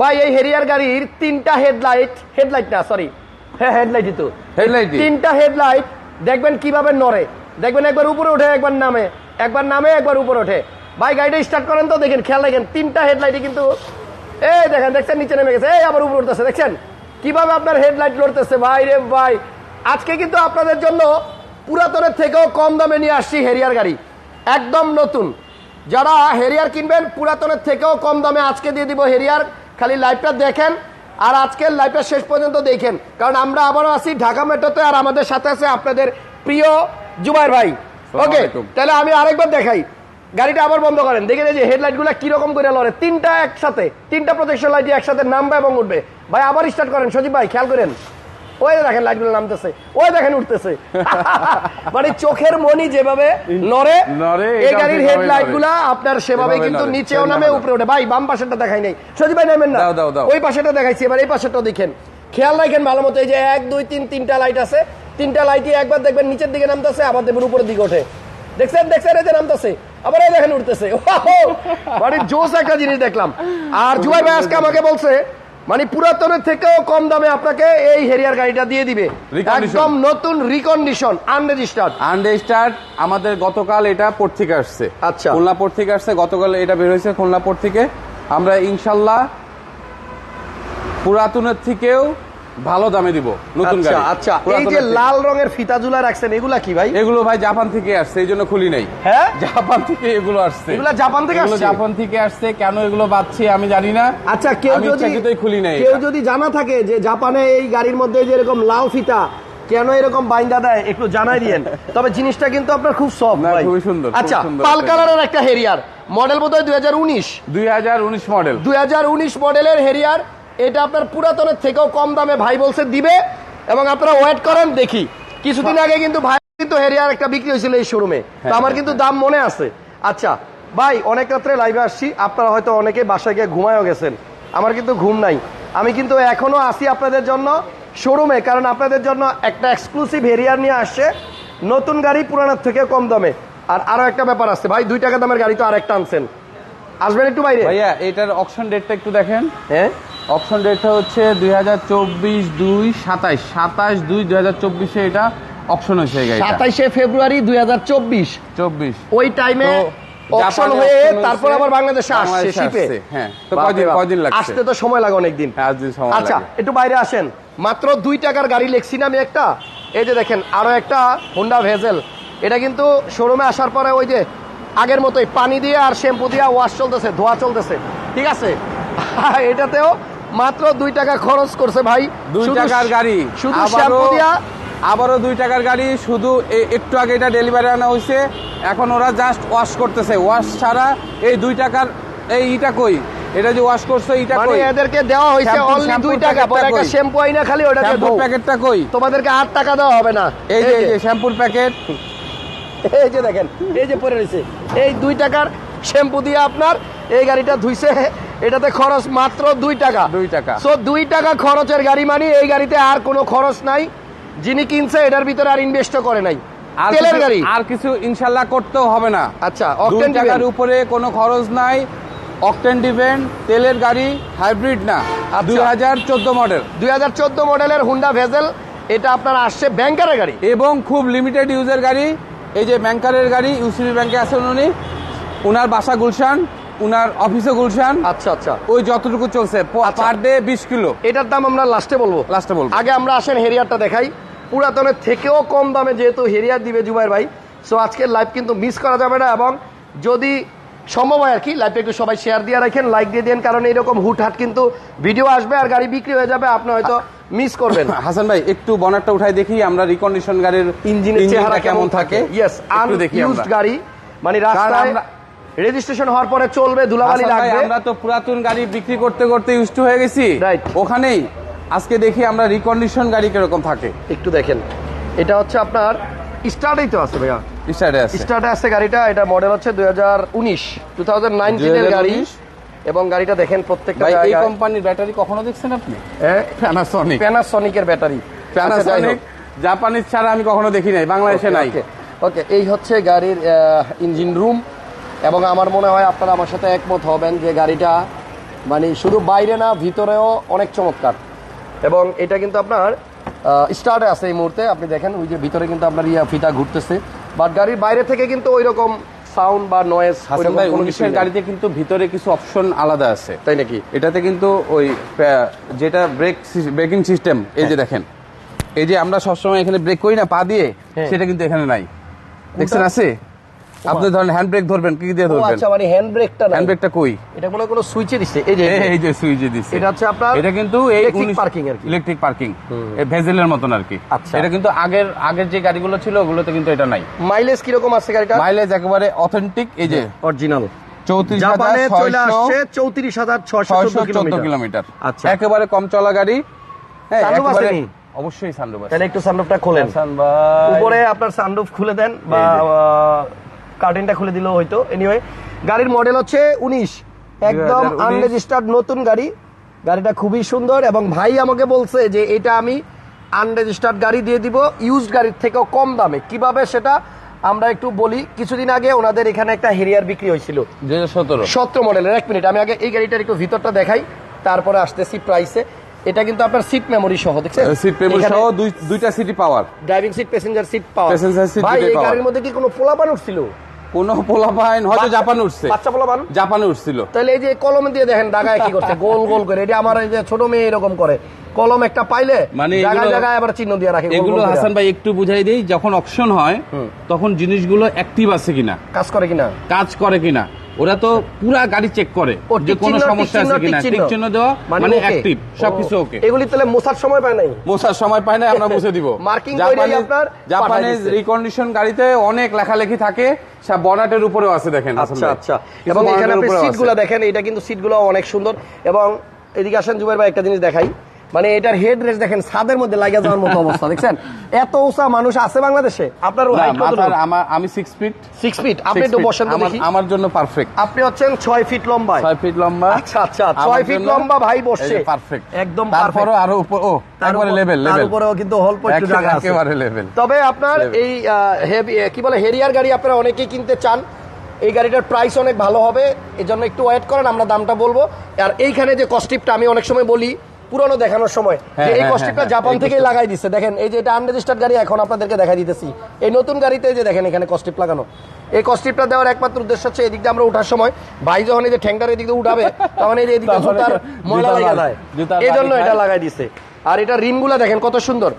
ভাই এই হেরিয়ার গাড়ির তিনটা হেডলাইট হেডলাইট না সরি হ্যাঁ হেডলাইটই তো Headlight-ই। তিনটা হেডলাইট দেখবেন কীভাবে নড়ে। দেখবেন একবার উপরে ওঠে একবার নামে। একবার নামে একবার উপরে ওঠে। ভাই গাড়িটা স্টার্ট করেন তো দেখেন খেয়াল রাখেন তিনটা হেডলাইটই কিন্তু এই দেখেন দেখছেন নিচে নেমে গেছে। এই আবার উপরে উঠতেছে দেখছেন? কীভাবে আপনার হেডলাইট লড়তেছে ভাই রে ভাই আজকে কিন্তু আপনাদের জন্য পুরাতনের থেকেও কম দামে নিয়ে আসছি হেরিয়ার গাড়ি। একদম নতুন। যারা হেরিয়ার কিনবেন পুরাতনের থেকেও কম দামে আজকে দিয়ে দিব হেরিয়ার খালি লাইভটা দেখেন আর আজকের লাইভটা শেষ পর্যন্ত দেখেন। কারণ আমরা আবারও আছি ঢাকা মেট্রোতে আর আমাদের সাথে আছে আপনাদের প্রিয় জুবাইর ভাই। ওকে তাহলে আমি আরেকবার দেখাই। গাড়িটা আবার বন্ধ করেন। দেখেন এই যে হেডলাইটগুলো কীরকম করে লড়ে। তিনটা একসাথে তিনটা প্রজেকশন লাইট একসাথে নামবে এবং উঠবে। ভাই আবার স্টার্ট করেন। সজীব ভাই খেয়াল করেন। ওই দেখেন লাইটগুলো নামতেছে ওই দেখেন উঠতেছে। মানে চোখের মনি যেভাবে নড়ে নড়ে, এই গাড়ির হেডলাইটগুলা আপনার সেভাবে কিন্তু নিচেও নামে উপরে ওঠে। ভাই বাম পাশেরটা দেখাই নাই। সজীব ভাই নেবেন না। ওই পাশেটা দেখাইছি এবার এই পাশেরটাও দেখেন। খেয়াল রাখেন ভালো মতো এই যে এক দুই তিন তিনটা লাইট আছে। তিনটা লাইটই একবার দেখবেন নিচের দিকে নামতেছে আবার দেখবেন উপরের দিকে ওঠে। দেখছেন? দেখছেন? এই যে নামতেছে। আবার এই দেখেন উঠতেছে। মানে জোস একটা জিনিস দেখলাম। আর জুবাই ভাই আজকে আমাকে বলছে মানে পুরাতনের থেকেও কম দামে আপনাকে এই হেরিয়ার গাড়িটা দিয়ে দিবে। একদম নতুন রিকন্ডিশন আনরেজিস্টার্ড আনরেজিস্টার্ড আমাদের গতকাল এটা পোর্ট থেকে আসছে আচ্ছা। খুলনা পোর্ট থেকে আসছে গতকাল এটা বের হয়েছে খুলনা পোর্ট থেকে আমরা ইনশাল্লাহ পুরাতনের থেকেও ভালো দামে দিব নতুন আচ্ছা গাড়ি। আচ্ছা এই যে লাল রঙের ফিতা ঝুলা রাখছেন এগুলা কি ভাই? এগুলো ভাই জাপান থেকে আসছে এই জন্য খুলি নাই। হ্যাঁ? জাপান থেকে এগুলো আসছে। এগুলা জাপান থেকে আসছে? জাপান থেকে আসছে কেন এগুলো বাচ্ছি আমি জানি না। আচ্ছা কেউ যদি খুলি নাই কেউ যদি জানা থাকে যে জাপানে এই গাড়ির মধ্যে যে এরকম লাল ফিতা কেন এরকম বাইন্দা দেয় একটু জানাই দিয়েন। তবে জিনিসটা কিন্তু আপনার খুব সফট ভাই। খুবই সুন্দর, আচ্ছা পাল কালারের একটা হেরিয়ার মডেল বোধহয় দুই হাজার উনিশ। দুই হাজার উনিশ মডেল দুই হাজার উনিশ মডেলের হেরিয়ার এটা আপনার পুরাতনের থেকেও কম দামে ভাই বলছে দিবে এবং আপনারা ওয়েট করেন দেখি। কিছুদিন আগে কিন্তু ভাই কিন্তু হেরিয়ার একটা বিক্রি হয়েছিল এই শোরুমে তো হ্যাঁ, আমার হ্যাঁ। কিন্তু দাম মনে আছে। আচ্ছা ভাই অনেক রাত্রে লাইভে আসছি। আপনারা হয়তো অনেকে বাসায় গিয়ে ঘুমায়ও গেছেন। আমার কিন্তু ঘুম নাই। আমি কিন্তু এখনও আসি আপনাদের জন্য শোরুমে কারণ আপনাদের জন্য একটা এক্সক্লুসিভ হেরিয়ার নিয়ে আসছে। নতুন গাড়ি পুরানোর থেকে কম দামে। আর আরও একটা ব্যাপার আছে। ভাই দুই টাকা দামের গাড়ি তো আরেকটা আনছেন। আসবেন একটু বাইরে? ভাইয়া এটার অপশন ডেটটা একটু দেখেন। হ্যাঁ? অপশন ডেটটা হচ্ছে দুই হাজার চব্বিশ দুই সাতাইশ। সাতাশ দুই দুই হাজার চব্বিশে এটা অপশন হয়েছে সাতাইশে ফেব্রুয়ারি দুই হাজার চব্বিশ। চব্বিশ। ওই টাইমে অপশন হয়ে তারপর আবার বাংলাদেশে আসছে শিপে হ্যাঁ। তো কয়দিন- কয়দিন লাগছে? আসতে তো সময় লাগে অনেকদিন। দিন সময় আচ্ছা একটু বাইরে আসেন। মাত্র দুই টাকার গাড়ি লেখছি না আমি একটা। এই যে দেখেন আরও একটা হোন্ডা ভেজেল এটা কিন্তু শোরুমে আসার পরে ওই যে আগের মতোই পানি দিয়ে আর শ্যাম্পু দিয়ে ওয়াশ চলতেছে ধোয়া চলতেছে। ঠিক আছে? এটাতেও মাত্র দুই টাকা খরচ করছে ভাই। দুই টাকার গাড়ি। শুধু আবারও- শ্যাম্পু দিয়া আবারও দুই টাকার গাড়ি শুধু একটু আগে এটা ডেলিভারি আনা হয়েছে। এখন ওরা জাস্ট ওয়াশ করতেছে। ওয়াশ ছাড়া এই দুই টাকার এই ইটা কই? এটা যে ওয়াশ করছে ইটা মানে কই? এদেরকে দেওয়া হয়েছে অনলি শ্যাম্পুর দুই টাকা। পরে একটা? শ্যাম্পু আইনা খালি ওটাকে ধোও। প্যাকেটটা কই? তোমাদেরকে আট টাকা দেওয়া হবে না। এই যে এই যে। শ্যাম্পুর প্যাকেট এই যে দেখেন এই যে পরে রয়েছে। এই দুই টাকার শ্যাম্পু দিয়ে আপনার এই গাড়িটা ধুইছে। এটাতে খরচ মাত্র দুই টাকা। দুই টাকা। সো দুই টাকা খরচের গাড়ি মানে এই গাড়িতে আর কোনো খরচ নাই। যিনি কিনছে এটার ভিতরে আর ইনভেস্ট করে নাই। আর তেলের গাড়ি। আর কিছু ইনশাল্লাহ করতেও হবে না। আচ্ছা অকটেন টাকার উপরে কোনো খরচ নাই। অকটেন ডিভেন তেলের গাড়ি হাইব্রিড না। আচ্ছা। দুই হাজার চোদ্দ মডেল দুই হাজার চোদ্দ মডেলের হুন্ডা ভেজেল এটা আপনার আসছে ব্যাংকারের গাড়ি। এবং খুব লিমিটেড ইউজের গাড়ি। এই যে ব্যাংকারের গাড়ি ইউসিবি ব্যাংকে আছেন উনি। উনার বাসা গুলশান। উনার অফিসে গুলশান। আচ্ছা আচ্ছা। ওই যতটুকু চলছে আচ্ছা। পার ডে বিশ কিলো। এটার দাম আমরা লাস্টে বলব। লাস্টে বলব। আগে আমরা আসেন হেরিয়ারটা দেখাই। পুরাতনের থেকেও কম দামে যেহেতু হেরিয়ার দিবে জুবাইর ভাই সো আজকের লাইভ কিন্তু মিস করা যাবে না এবং যদি সম্ভব হয় আর কি লাইভটা একটু সবাই শেয়ার দিয়ে রাখেন লাইক দিয়ে দেন কারণ এরকম হুটহাট কিন্তু ভিডিও আসবে আর গাড়ি বিক্রি হয়ে যাবে আপনি হয়তো মিস করবেন। হাসান ভাই একটু বনারটা উঠাই দেখি আমরা রিকন্ডিশন গাড়ির ইঞ্জিনের চেহারা কেমন থাকে? ইয়েস আনইউজড গাড়ি মানে রাস্তায় রেজিস্ট্রেশন হওয়ার পরে চলবে ধুলাবালি লাগবে। আমরা তো পুরাতন গাড়ি বিক্রি করতে করতে ইউজ হয়ে গেছি। রাইট ওখানেই। আজকে দেখি আমরা রিকন্ডিশন গাড়ি কীরকম থাকে। একটু দেখেন। এটা হচ্ছে আপনার স্টার্টেই তো আছে ভাইয়া। স্টার্টে আছে। স্টার্টে আছে গাড়িটা এটা মডেল হচ্ছে দুই হাজার উনিশ টু থাউজেন্ড নাইনটিনের গাড়ি। এবং গাড়িটা দেখেন প্রত্যেকটা ভাই এই কোম্পানির ব্যাটারি কখনো দেখছেন আপনি? হ্যাঁ? প্যানাসনিক প্যানাসনিকের ব্যাটারি প্যানাসনিক জাপানিজ ছাড়া আমি কখনো দেখি নাই বাংলাদেশে নাই। ওকে এই হচ্ছে গাড়ির ইঞ্জিন রুম এবং আমার মনে হয় আপনারা আমার সাথে একমত হবেন যে গাড়িটা মানে শুধু বাইরে না ভিতরেও অনেক চমৎকার। এবং এটা কিন্তু আপনার স্টার্টে আছে এই মুহূর্তে। আপনি দেখেন ওই যে ভিতরে কিন্তু আপনার ইয়া ফিতা ঘুরতেছে। বাট গাড়ির বাইরে থেকে কিন্তু ওই রকম সাউন্ড বা নয়েজ হাসান ভাই উনিশের গাড়িতে কিন্তু ভিতরে কিছু অপশন আলাদা আছে। তাই নাকি? এটাতে কিন্তু ওই যেটা ব্রেক ব্রেকিং সিস্টেম এই যে দেখেন। এই যে আমরা সবসময় এখানে ব্রেক করি না পা দিয়ে হ্যাঁ। সেটা কিন্তু এখানে নাই। দেখছেন আছে? আপনি ধরেন হ্যান্ড ব্রেক ধরবেন কি দিয়ে ধরবেন? আচ্ছা মানে হ্যান্ড ব্রেকটা হ্যান্ড ব্রেকটা কই? এটা কোনো কোনো সুইচে দিচ্ছে এই যে এই যে সুইচে দিছে। এটা হচ্ছে আপনার এটা কিন্তু এই electric parking আর কি। ইলেকট্রিক পার্কিং এই ভেজেলের মতন আর কি। আচ্ছা। এটা কিন্তু আগের আগের যে গাড়িগুলো ছিল ওগুলোতে কিন্তু এটা নাই। মাইলেজ কীরকম আছে গাড়িটা মাইলেজ একেবারে অথেন্টিক এই যে অরিজিনাল চৌত্রিশ হাজার ছয়শো কিলোমিটার। কিলোমিটার। আচ্ছা। একেবারে কম চলা গাড়ি। হ্যাঁ একেবারে অবশ্যই সানরুফ তাহলে একটু সানরুফটা খোলেন। হাসান ভাই। উপরে আপনার সানরুফ খুলে দেন বা। কার্টেনটা খুলে দিলেও হয়তো। এনিওয়ে গাড়ির মডেল হচ্ছে উনিশ। একদম আনরেজিস্টার্ড নতুন গাড়ি। গাড়িটা খুবই সুন্দর এবং ভাই আমাকে বলছে যে এটা আমি আনরেজিস্টার্ড গাড়ি দিয়ে দিব। ইউজড গাড়ির থেকেও কম দামে। কীভাবে সেটা আমরা একটু বলি। কিছুদিন আগে ওনাদের এখানে একটা হেরিয়ার বিক্রি হয়েছিল। সতেরো। সতেরো মডেলের এক মিনিট আমি আগে এই গাড়িটার একটু ভিতরটা দেখাই। তারপরে আসতেছি প্রাইসে এটা কিন্তু আপনার সিট মেমোরি সহ দেখছেন? সিট এখানে সহ দুই দুইটা city power driving seat passenger seat power Passenger seat ভাই এই গাড়ির মধ্যে কি কোনো পোলাপান উঠছিল কোন পোলাপাইন হয়তো জাপান উঠছে। বাচ্চা পোলাপান জাপানে উঠছিল। তাহলে এই যে কলম দিয়ে দেখেন দাগায় কি করছে গোল গোল করে। এটা আমার এই যে ছোট মেয়ে এরকম করে। কলম একটা পাইলে মানে জায়গায় জায়গায় আবার চিহ্ন দিয়ে রাখে এগুলো হাসান ভাই একটু বুঝাই দেই যখন অপশন হয় তখন জিনিসগুলো অ্যাক্টিভ আছে কিনা? কাজ করে কিনা? কাজ করে কিনা? ওরা তো পুরা গাড়ি চেক করে যে কোনো সমস্যা আছে কিনা। টিক চিহ্ন। দেওয়া মানে। অ্যাক্টিভ সবকিছু ওকে। এগুলি তাহলে মোছার সময় পায় নাই? মোছার সময় পায় না আমরা মুছে দিব। Marking কইরাই আপনার দিচ্ছে। রিকন্ডিশন গাড়িতে অনেক লেখালেখি থাকে সব বনাটের উপরেও আছে দেখেন আচ্ছা আচ্ছা। এবং এখানে আপনি সিটগুলো দেখেন এটা কিন্তু সিটগুলো অনেক সুন্দর। এবং এদিকে আসেন জুবাইর ভাই একটা জিনিস দেখাই। মানে এটার হেড রেস দেখেন ছাদের মধ্যে লাগিয়ে যাওয়ার মতো অবস্থা দেখছেন? এত উঁচা মানুষ আছে বাংলাদেশে। আপনার আমার আমি সিক্স ফিট সিক্স ফিট আপনি একটু বসেন তো দেখি। আমার জন্য পারফেক্ট আপনি হচ্ছেন ছয় ফিট লম্বা। ছয় ফিট লম্বা। আচ্ছা আচ্ছা ছয় ফিট লম্বা ভাই বসছে। পারফেক্ট একদম পারফেক্ট আরও উপর ও তার একবারে উপর- লেভেল লেভেল উপরেও কিন্তু অল্প একটু জায়গা আছে। একেবারে লেভেল তবে আপনার এই হেভি কি বলে হেরিয়ার গাড়ি আপনারা অনেকেই কিনতে চান। এই গাড়িটার প্রাইস অনেক ভালো হবে। এই জন্য একটু ওয়েট করেন আমরা দামটা বলব। আর এইখানে যে কস্টিপটা আমি অনেক সময় বলি পুরনো দেখানোর সময় হ্যাঁ, যে এই হ্যাঁ, কস্টিপটা হ্যাঁ, জাপান এই থেকেই লাগাই দিচ্ছে দেখেন এই যে এটা আনরেজিস্টার্ড গাড়ি এখন আপনাদেরকে দেখা দিতেছি। এই নতুন গাড়িতে যে দেখেন এখানে কস্টিপ লাগানো। এই কস্টিপটা দেওয়ার একমাত্র উদ্দেশ্য হচ্ছে এদিক দিয়ে আমরা ওঠার সময়। ভাই যখন এই যে ঠ্যাংটার এদিক দিয়ে উঠাবে তখন এই যে এদিকে জুতার ময়লা লাগা দেয় এই জন্য এটা লাগাই দিছে। আর এটা রিমগুলা দেখেন কত সুন্দর।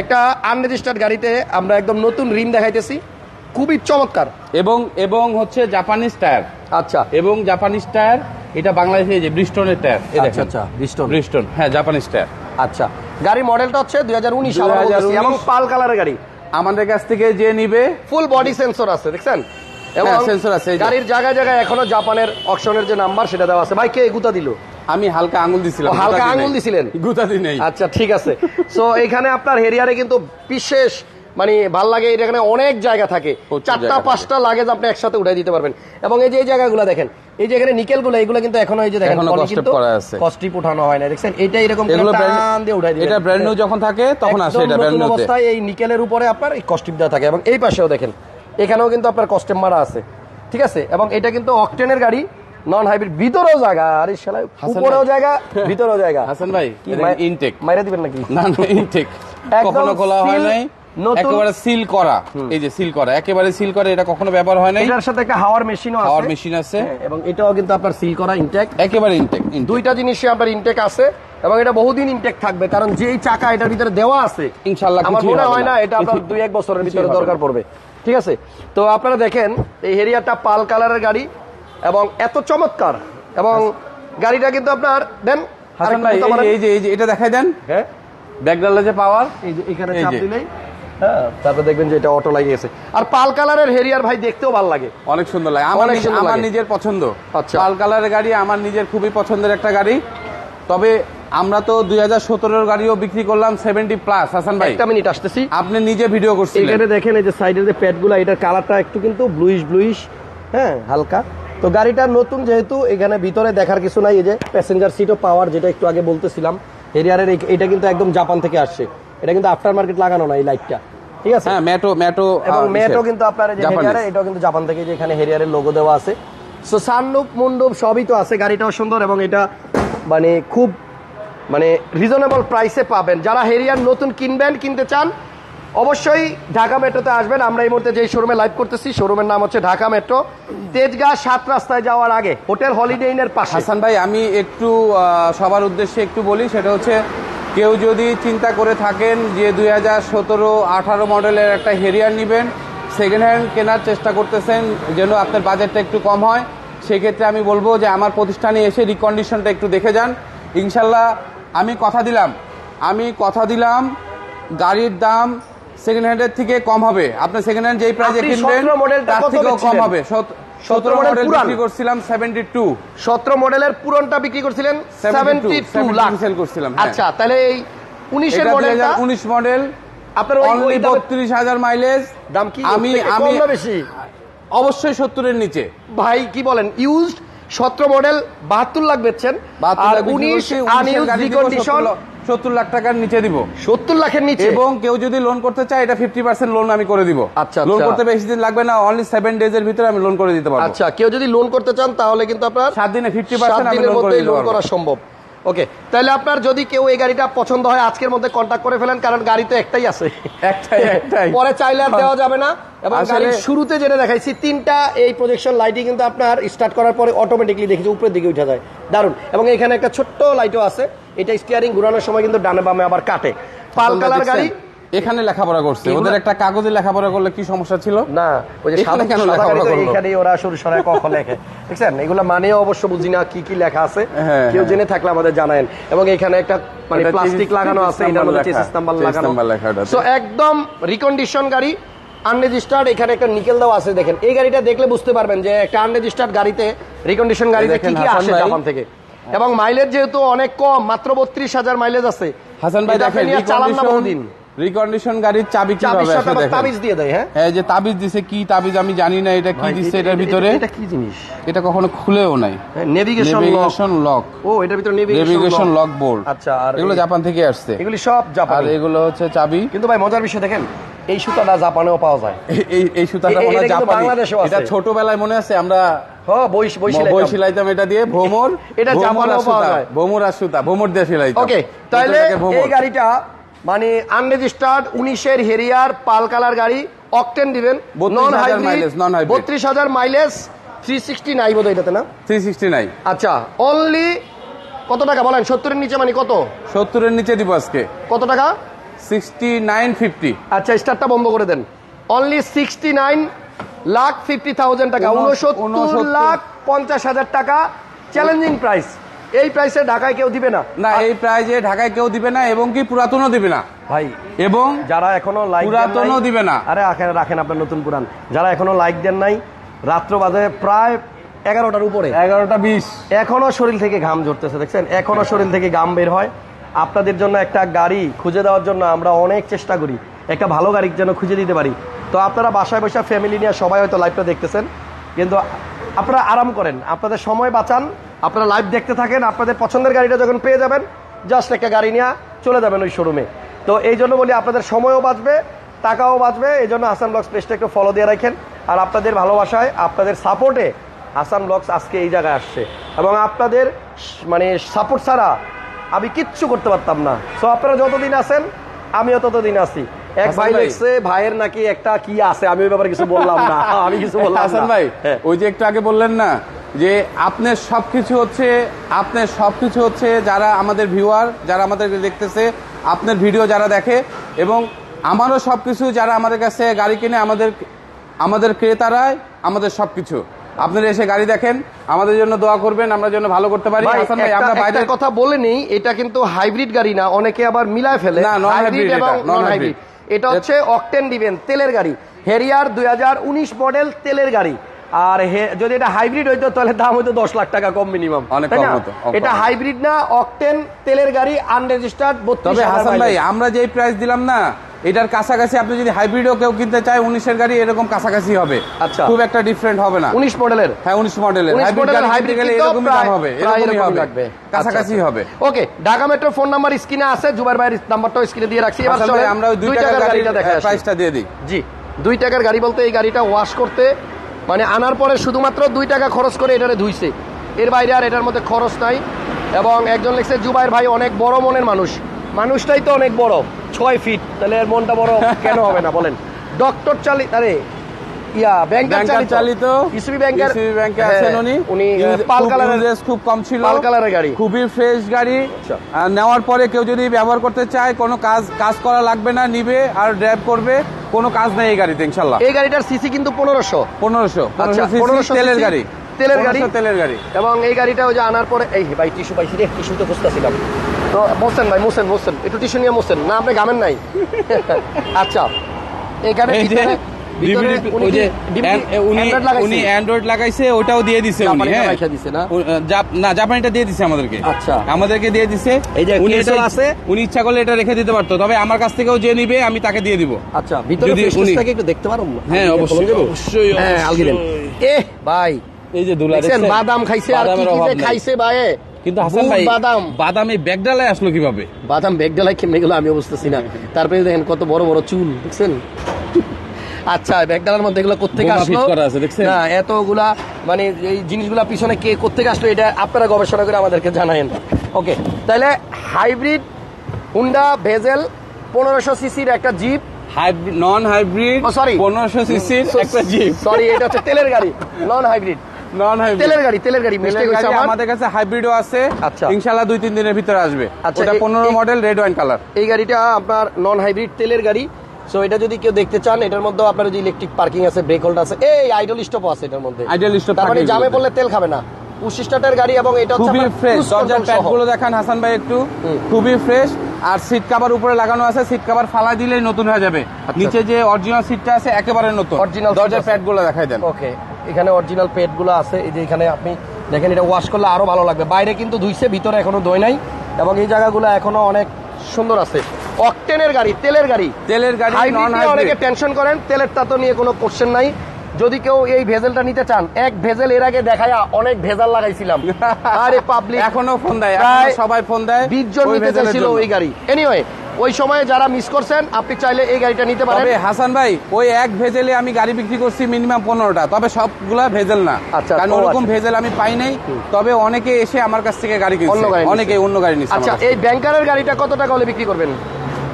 একটা আনরেজিস্টার্ড গাড়িতে আমরা একদম নতুন রিম দেখাইতেছি। খুবই চমৎকার। এবং এবং হচ্ছে জাপানিজ টায়ার আচ্ছা। এবং জাপানিজ টায়ার এটা বাংলাদেশে যে ব্রিস্টনের টায়ার এই আচ্ছা, দেখেন। আচ্ছা, ব্রিস্টন ব্রিস্টন হ্যাঁ জাপানিজ টায়ার আচ্ছা গাড়ির মডেলটা হচ্ছে দুই হাজার উনিশ 2019 এবং পাল কালারের গাড়ি। আমাদের কাছ থেকে যে নিবে ফুল বডি সেন্সর আছে দেখছেন? এবং সেন্সর আছে, গাড়ির জায়গায় জায়গায় এখনও জাপানের অকশনের যে নাম্বার সেটা দেওয়া আছে। ভাই কে গুতা দিল? আমি হালকা আঙুল দিছিলাম হালকা আঙুল দিছিলেন? গুতা দি নেই। আচ্ছা ঠিক আছে। সো এখানে আপনার হেরিয়ারে কিন্তু বিশেষ মানে ভালো লাগে এখানে অনেক জায়গা থাকে। চারটা পাঁচটা লাগেজ আপনি একসাথে উঠাই দিতে পারবেন। এবং এই যে এই জায়গাগুলো দেখেন এই যে এখানে নিকেলগুলো এগুলো কিন্তু এখনও এই যে দেখেন করা আছে। কস্টিপ উঠানো হয় না দেখছেন? এটা এরকম টান দিয়ে উঠাই দিবেন। এটা ব্র্যান্ড নিউ যখন থাকে তখন আসে এটা ব্র্যান্ড নিউতে অবস্থায় এই নিকেলের উপরে আপনার এই কস্টিপ দেওয়া থাকে। এবং এই পাশেও দেখেন এখানেও কিন্তু আপনার কস্টেম মারা আছে। ঠিক আছে? এবং এটা কিন্তু অকটেনের গাড়ি নন হাইব্রিড ভিতরেও জায়গা। আরে শালা উপরেও জায়গা ভিতরেও জায়গা। হাসান ভাই ইনটেক মাইরা দিবেন নাকি? না না ইনটেক কখনো খোলা হয় নাই। একেবারে সিল করা। এই যে সিল করা। একেবারে সিল করা এটা কখনো ব্যবহার হয় নাই? এটার সাথে একটা হাওয়ার মেশিনও আছে। পাওয়ার মেশিন আছে। হ্যাঁ, এবং এটাও কিন্তু আপনার সিল করা ইনটেক একেবারে ইনটেক দুইটা জিনিসই আপনার ইনটেক আছে এবং এটা বহুদিন ইনটেক থাকবে কারণ যেই চাকা এটার ভিতরে দেওয়া আছে ইনশাআল্লাহ আমার মনে হয় না। না। এটা আপনার দুই এক বছরের ভিতরে দরকার পড়বে। ঠিক আছে? তো আপনারা দেখেন এই হেরিয়ারটা পাল কালারের গাড়ি এবং এত চমৎকার। এবং গাড়িটা কিন্তু আপনার দেন হাসান ভাই এই যে- এই যে এটা দেখাই দেন। হ্যাঁ। ব্যাকডালে যে পাওয়ার এই যে এখানে চাপ দিলেই হ্যাঁ তারপর দেখবেন যে এটা অটো লাগিয়ে গেছে আর পাল কালারের হেরিয়ার ভাই দেখতেও ভালো লাগে। অনেক সুন্দর লাগে। আমার আমার নিজের পছন্দ। আচ্ছা। লাল কালারের গাড়ি আমার নিজের খুবই পছন্দের একটা গাড়ি। তবে আমরা তো দুই হাজার সতেরোর গাড়িও বিক্রি করলাম সেভেন্টি প্লাস হাসান ভাই একটা মিনিট আসতেছি। আপনি নিজে ভিডিও করছিলেন। এখানে দেখেন এই যে সাইডের যে প্যাডগুলো এটার কালারটা একটু কিন্তু ব্লুইশ ব্লুইশ হ্যাঁ হালকা। তো গাড়িটা নতুন যেহেতু এখানে ভিতরে দেখার কিছু নাই। এই যে প্যাসেঞ্জার সিটও পাওয়ার যেটা একটু আগে বলতেছিলাম হেরিয়ারের এটা কিন্তু একদম জাপান থেকে আসছে। এটা কিন্তু আফটার মার্কেট লাগানো না এই লাইটটা ঠিক আছে? হ্যাঁ ম্যাটো ম্যাটো এবং ইসের, কিন্তু আপনার যে হেরিয়ারে এটাও কিন্তু জাপান থেকে যে এখানে হেরিয়ারের লোগো দেওয়া আছে। সো সানরুপ মুন্ডুপ সবই তো আছে গাড়িটাও সুন্দর এবং এটা মানে খুব মানে রিজনেবল প্রাইসে পাবেন। যারা হেরিয়ার নতুন কিনবেন কিনতে চান অবশ্যই ঢাকা মেট্রোতে আসবেন। আমরা এই মুহূর্তে যেই শোরুমে লাইভ করতেছি শোরুমের নাম হচ্ছে ঢাকা মেট্রো। তেজগাঁ সাত রাস্তায় যাওয়ার আগে হোটেল হলিডে ইনের পাশে। হাসান ভাই আমি একটু সবার উদ্দেশ্যে একটু বলি সেটা হচ্ছে কেউ যদি চিন্তা করে থাকেন যে দুই হাজার সতেরো আঠারো মডেলের একটা হেরিয়ার নেবেন সেকেন্ড হ্যান্ড কেনার চেষ্টা করতেছেন যেন আপনার বাজেটটা একটু কম হয় সেক্ষেত্রে আমি বলব যে আমার প্রতিষ্ঠানে এসে রিকন্ডিশনটা একটু দেখে যান। ইনশাল্লাহ আমি কথা দিলাম। আমি কথা দিলাম গাড়ির দাম সেকেন্ড হ্যান্ডের থেকে কম হবে। আপনি সেকেন্ড হ্যান্ড যেই প্রাইসে কিনবেন তার থেকেও কম? হবে। 17 সতেরো মডেল পুরান? বিক্রি করছিলাম সেভেন্টি টু সতেরো মডেলের পুরনটা বিক্রি করছিলেন 72 সেভেন্টি টু লাখ সেল করছিলাম, হ্যাঁ। আচ্ছা তাহলে এই উনিশের এটা মডেলটা মডেল আপনার ওই- অনলি ওই দামে- বত্রিশ হাজার মাইলেজ দাম কি আমি আমি বেশি? অবশ্যই সত্তরের নিচে। ভাই কি বলেন? ইউজড সতেরো মডেল বাহাত্তর লাখ বেচছেন। আর উনিশ আনইউজ রিকন্ডিশন সত্তর লাখ টাকার নিচে দিব। সত্তর লাখের নিচে? এবং কেউ যদি লোন করতে চায় এটা ফিফটি পার্সেন্ট লোন আমি করে দিব। আচ্ছা, লোন আচ্ছা। করতে বেশি দিন লাগবে না অনলি সেভেন ডেজ এর ভিতরে আমি লোন করে দিতে পারব। আচ্ছা কেউ যদি লোন করতে চান তাহলে কিন্তু আপনার সাত দিনে 50% সাত আমি দিনের loan করে মধ্যেই দিতে লোন করা সম্ভব। ওকে তাহলে আপনার যদি কেউ এই গাড়িটা পছন্দ হয় আজকের মধ্যে কন্ট্যাক্ট করে ফেলেন কারণ গাড়ি তো একটাই আছে। একটাই একটাই। পরে চাইলে আর দেওয়া যাবে না এবং গাড়ির শুরুতে যেটা দেখাইছি তিনটা এই প্রজেকশন লাইটই কিন্তু আপনার স্টার্ট করার পরে অটোমেটিকলি দেখেছি উপরের দিকে উঠে যায়। দারুণ এবং এখানে একটা ছোট্ট লাইটও আছে। এটা স্টিয়ারিং ঘুরানোর সময় কিন্তু ডানে বামে আবার কাটে। পাল কালার গাড়ি। এখানে লেখাপড়া করছে। ওদের একটা কাগজে লেখাপড়া করলে কি সমস্যা ছিল? না ওই যে সাদা কেন লেখাপড়া করল? এখানেই ওরা সরু সরায় কখন লেখে। দেখছেন? এগুলো মানেও অবশ্য বুঝি না কি কি লেখা আছে। হ্যাঁ, কেউ হ্যাঁ। জেনে থাকলে আমাদের জানায়েন। এবং এখানে একটা মানে প্লাস্টিক লাগানো আছে এটার মধ্যে চেসিস নাম্বার লাগানো। সো একদম রিকন্ডিশন গাড়ি আনরেজিস্টার্ড এখানে একটা নিকেল দাও আছে দেখেন। এই গাড়িটা দেখলে বুঝতে পারবেন যে একটা আনরেজিস্টার্ড গাড়িতে রিকন্ডিশন গাড়িতে কি কি আসে জাপান থেকে। এবং মাইলেজ যেহেতু অনেক কম মাত্র বত্রিশ হাজার মাইলেজ আছে। হাসান ভাই দেখেন চালান না বহুদিন। রিকন্ডিশন গাড়ির চাবি কীভাবে আসে দেখেন। তাবিজ দিয়ে দেয় হ্যাঁ? এই যে তাবিজ দিছে কি তাবিজ আমি জানি না এটা কি দিচ্ছে এটার ভিতরে? এটা কি জিনিস? এটা কখনো খুলেও নাই। নেভিগেশন লক ও এটার ভিতরে নেভিগেশন লক বোর্ড আচ্ছা আর এগুলো জাপান থেকে আসছে। এগুলি সব আর এগুলো হচ্ছে চাবি। কিন্তু ভাই মজার বিষয় দেখেন এই সুতাটা জাপানেও পাওয়া যায়। এই- এই সুতাটা বাংলাদেশেও আছে। এটা ছোটবেলায় মনে আছে আমরা হ্যাঁ বই বই সেলাই বই সিলাইতাম এটা দিয়ে ভোমর। এটা জাপানেও আর পাওয়া যায়। ভোমর আর সুতা ভোমর দিয়ে সিলাইতাম। ওকে তাহলে এই গাড়িটা মানে আনরেজিস্টার্ড উনিশের হেরিয়ার পাল কালার গাড়ি অকটেন দিবেন। 32,000 mileage, non hybrid। বত্রিশ হাজার মাইলেজ থ্রি সিক্সটি নাই বোধ এটাতে না? 369 আচ্ছা অনলি কত টাকা বলেন? সত্তরের নিচে মানে কত? 70 এর নিচে দিব আজকে। কত টাকা? 6950 আচ্ছা স্টারটা বন্ধ করে দেন। Only sixty nine lakh fifty thousand টাকা উনস- উনসত্তর উনসত্তর। লাখ পঞ্চাশ হাজার টাকা। চ্যালেঞ্জিং প্রাইস এই প্রাইসে ঢাকায় কেউ দিবে না। না এই প্রাইজে ঢাকায় কেউ দিবে না এবং কি পুরাতনও দিবে না? ভাই এবং যারা এখনও লাইক পুরাতনও দিবে না। আরে রাখেন আপনার নতুন পুরান। যারা এখনও লাইক দেন নাই রাত্র বাজে প্রায় এগারোটার উপরে। এগারোটা বিশ। এখনও শরীর থেকে ঘাম ঝরতেছে দেখছেন? এখনও শরীর থেকে ঘাম বের হয়। আপনাদের জন্য একটা গাড়ি খুঁজে দেওয়ার জন্য আমরা অনেক চেষ্টা করি। একটা ভালো গাড়ি যেন খুঁজে দিতে পারি। তো আপনারা বাসায় বসে ফ্যামিলি নিয়ে সবাই হয়তো লাইভটা দেখতেছেন। কিন্তু আপনারা আরাম করেন। আপনাদের সময় বাঁচান। আপনারা লাইভ দেখতে থাকেন। আপনাদের পছন্দের গাড়িটা যখন পেয়ে যাবেন জাস্ট একটা গাড়ি নিয়ে চলে যাবেন ওই শোরুমে তো এই জন্য বলি আপনাদের সময়ও বাঁচবে, টাকাও বাঁচবে। এই জন্য হাসান ব্লগস পেজটা একটু ফলো দিয়ে রাখেন। আর আপনাদের ভালোবাসায়, আপনাদের সাপোর্টে হাসান ব্লগস আজকে এই জায়গায় আসছে। এবং আপনাদের মানে সাপোর্ট ছাড়া আমি কিচ্ছু করতে পারতাম না। সো আপনারা যতদিন আছেন আমিও ততদিন আছি। এক ভাই। লিখছে ভাইয়ের নাকি একটা কি আছে আমি ওই ব্যাপারে কিছু বললাম না। আমি কিছু বললাম হাসান ভাই হ্যাঁ। ওই যে একটু আগে বললেন না যে আপনার সবকিছু হচ্ছে আপনার সবকিছু হচ্ছে যারা আমাদের ভিউয়ার যারা আমাদেরকে দেখতেছে আপনার ভিডিও যারা দেখে এবং আমারও সবকিছু যারা আমাদের কাছে গাড়ি কিনে আমাদের আমাদের ক্রেতারাই আমাদের সবকিছু। আপনারা এসে গাড়ি দেখেন আমাদের জন্য দোয়া করবেন আমরা জন্য ভালো করতে পারি। হাসান ভাই আমরা একটা বাইরে কথা বলে নেই এটা কিন্তু হাইব্রিড গাড়ি না অনেকে আবার মিলায় ফেলে। না, non হাইব্রিড এবং নন হাইব্রিড এটা হচ্ছে অকটেন দিবেন তেলের গাড়ি। হেরিয়ার দুই হাজার উনিশ মডেল তেলের গাড়ি। আর যদি এটা হাইব্রিড হইতো তাহলে দাম হইতো দশ লাখ টাকা কম মিনিমাম অনেক কম হতো, এটা হাইব্রিড না অকটেন তেলের গাড়ি আনরেজিস্টার্ড হাসান ভাই আমরা যেই প্রাইস দিলাম না এটার কাছাকাছি আপনি যদি হাইব্রিডও কেউ কিনতে চায় উনিশের গাড়ি এরকম কাছাকাছি হবে। আচ্ছা। খুব একটা ডিফারেন্ট হবে না। উনিশ মডেলের? হ্যাঁ উনিশ মডেলের। 19 হাইব্রিড গেলে এরকমই দাম হবে এরকমই হবে। কাছাকাছি আচ্ছা, হবে। Okay Dhaka metro phone number স্ক্রিনে আছে জুবাইর ভাইয়ের নাম্বারটাও স্ক্রিনে দিয়ে রাখছি। এবার চলেন আমরা ওই দুই টাকার গাড়িটা দেখা প্রাইসটা দিয়ে দিই। জি দুই টাকার গাড়ি বলতে এই গাড়িটা ওয়াশ করতে মানে আনার পরে শুধুমাত্র দুই টাকা খরচ করে এটারে ধুইছে। এর বাইরে আর এটার মধ্যে খরচ নাই। এবং একজন লিখছে জুবাইর ভাই অনেক বড় মনের মানুষ। মানুষটাই তো অনেক বড় ছয় ফিট তাহলে এর মনটা বড় কেন হবে না বলেন। ডক্টর চালি আরে ইয়া ব্যাংকার চালিত। ইসবি ব্যাংকার ইসিবি ব্যাংকে আছেন উনি। উনি পাল কালারের খুব কম ছিল। পাল কালারের গাড়ি। খুবই ফ্রেশ গাড়ি। আচ্ছা। নেওয়ার পরে কেউ যদি ব্যবহার করতে চায় কোনো কাজ কাজ করা লাগবে না নিবে আর ড্রাইভ করবে কোনো কাজ নেই এই গাড়িতে ইনশাল্লাহ। এই গাড়িটার সিসি কিন্তু পনেরোশো। পনেরোশো। আচ্ছা, পনেরোশো 1500 তেলের গাড়ি। তেলের গাড়ি? তেলের গাড়ি। এবং এই গাড়িটা ওই যে আনার পরে এই ভাই টিস্যু পাইছি রে টিস্যু তো খুঁজতেছিলাম। তো মোসেন ভাই মোসেন মোসেন। একটু টিস্যু নিয়ে মোসেন। না আপনি গামেন নাই। আচ্ছা। এখানে উনি অ্যান্ড্রয়েড লাগাইছে। ওটাও দিয়ে দিছে উনি হ্যাঁ। না? উ- জাপ- না জাপানিটা দিয়ে দিছে আমাদেরকে। আচ্ছা। আমাদেরকে দিয়ে দিছে। এই যে উনি এটা- আছে? উনি ইচ্ছা করলে এটা রেখে দিতে পারতো। তবে আমার কাছ থেকেও যে নিবে আমি তাকে দিয়ে দিব। আচ্ছা ভিতরে ফেসটাকে একটু দেখতে পারো? হ্যাঁ, অবশ্যই, অবশ্যই, হ্যাঁ আলগি দেন। এ ভাই। এই যে দুলা দেখছেন? বাদাম খাইছে আর কি কি। খাইছে ভাই কিন্তু হাসান ভাই বাদাম। বাদাম এই ব্যাগডালায় আসলো কীভাবে? বাদাম কেমনে গেলো আমি বুঝতেছি না। তারপরে দেখেন কত বড় বড় চুল দেখছেন? আচ্ছা মধ্যে এগুলো কোথেকে আসলো? না এতগুলা মানে এই জিনিসগুলা পিছনে কে কোথেকে আসলো এটা আপনারা গবেষণা করে আমাদেরকে জানায়েন। ওকে তাহলে হাইব্রিড হুন্ডা ভেজেল পনেরোশো সিসির একটা জিপ। নন হাইব্রিড সরি পনেরোশো সিসির একটা জিপ। সরি এটা হচ্ছে তেলের গাড়ি নন হাইব্রিড নন হাইব্রিড তেলের গাড়ি তেলের গাড়ি মিস্টেক হয়েছে আমার আমাদের কাছে হাইব্রিডও আছে। আচ্ছা। দুই তিন দিনের ভিতরে আসবে। আচ্ছা, ওটা পনেরো মডেল রেড ওয়াইন কালার এই গাড়িটা আপনার নন হাইব্রিড তেলের গাড়ি। সো এটা যদি কেউ দেখতে চান এটার মধ্যে আপনার যে ইলেকট্রিক পার্কিং আছে ব্রেক হোল্ড আছে এই আইডল স্টপ আছে এটার মধ্যে। জামে পড়লে তেল খাবে না। স্টার্টের গাড়ি এবং এটা খুবই ফ্রেশ দরজার control প্যাডগুলো দেখান হাসান ভাই একটু। খুবই ফ্রেশ আর সিট কভার উপরে লাগানো আছে সিট কভার ফালা দিলেই নতুন হয়ে যাবে। নিচে যে অরিজিনাল সিটটা আছে একেবারে নতুন। আচ্ছা। Seat দরজার আছে। প্যাডগুলো দেখাই দেন। ওকে এখানে অরিজিনাল পেটগুলো আছে। এই যে এখানে আপনি দেখেন এটা ওয়াশ করলে আরও ভালো লাগবে। বাইরে কিন্তু ধুইছে ভিতরে এখনও দই নাই। এবং এই জায়গাগুলো এখনও অনেক সুন্দর আছে। অকটেনের গাড়ি তেলের গাড়ি। তেলের গাড়ি অনেকে টেনশন করেন। তেলেরটা তো নিয়ে কোনো কোশ্চেন নাই। যদি কেউ এই ভেজেলটা নিতে চান এক ভেজেল এর আগে দেখায়া অনেক ভেজাল লাগাইছিলাম। আরে পাবলিক এখনও ফোন দেয় সবাই ফোন দেয় বিশ জন নিতে চাইছিল ওই গাড়ি। এনিওয়ে ওই সময়ে যারা মিস করছেন আপনি চাইলে এই গাড়িটা নিতে পারেন। তবে হাসান ভাই ওই এক ভেজেলে আমি গাড়ি বিক্রি করছি মিনিমাম পনেরোটা তবে সবগুলা ভেজেল না। আচ্ছা, কারণ ওরকম আচ্ছা। ভেজেল আমি পাই নাই তবে অনেকে এসে আমার কাছ থেকে গাড়ি অন্য কিনছে গাড়ি অনেকে অন্য গাড়ি নিচ্ছে আচ্ছা এই ব্যাংকারের গাড়িটা কত টাকা হলে বিক্রি করবেন?